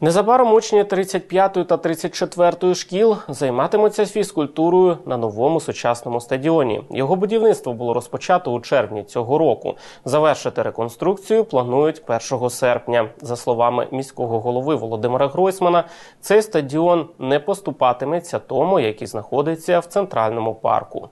Незабаром учні 35 та 34 шкіл займатимуться фізкультурою на новому сучасному стадіоні. Його будівництво було розпочато у червні цього року. Завершити реконструкцію планують 1 серпня. За словами міського голови Володимира Гройсмана, цей стадіон не поступатиметься тому, який знаходиться в центральному парку.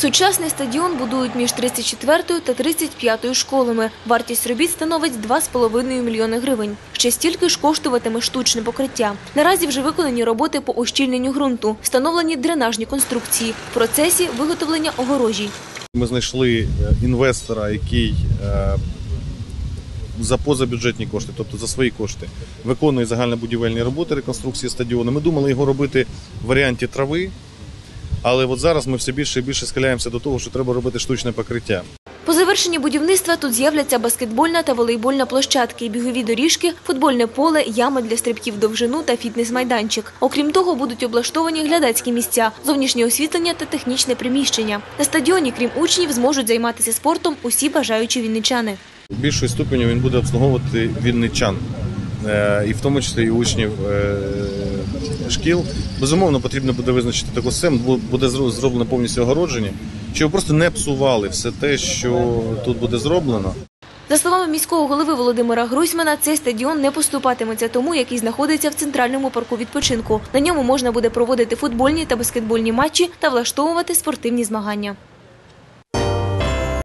Сучасний стадіон будують між 34 та 35 школами. Вартість робіт становить 2,5 мільйони гривень. Ще стільки ж коштуватиме штучне покриття. Наразі вже виконані роботи по ущільненню ґрунту, встановлені дренажні конструкції, в процесі виготовлення огорожі. Ми знайшли е, інвестора, який е, за позабюджетні кошти, тобто за свої кошти, виконує загальнобудівельні роботи реконструкції стадіону. Ми думали його робити в варіанті трави, але от зараз ми все більше і більше схиляємося до того, що треба робити штучне покриття. По завершенні будівництва тут з'являться баскетбольна та волейбольна площадки, бігові доріжки, футбольне поле, ями для стрибків довжину та фітнес-майданчик. Окрім того, будуть облаштовані глядацькі місця, зовнішнє освітлення та технічне приміщення. На стадіоні, крім учнів, зможуть займатися спортом усі бажаючі вінничани. Більшою ступеню він буде обслуговувати вінничан, е, і в тому числі і учнів шкіл. Безумовно, потрібно буде визначити таку систему, бу- буде зро- зроблено повністю огородження, щоб просто не псували все те, що тут буде зроблено. За словами міського голови Володимира Грузьмана, цей стадіон не поступатиметься тому, який знаходиться в центральному парку відпочинку. На ньому можна буде проводити футбольні та баскетбольні матчі та влаштовувати спортивні змагання.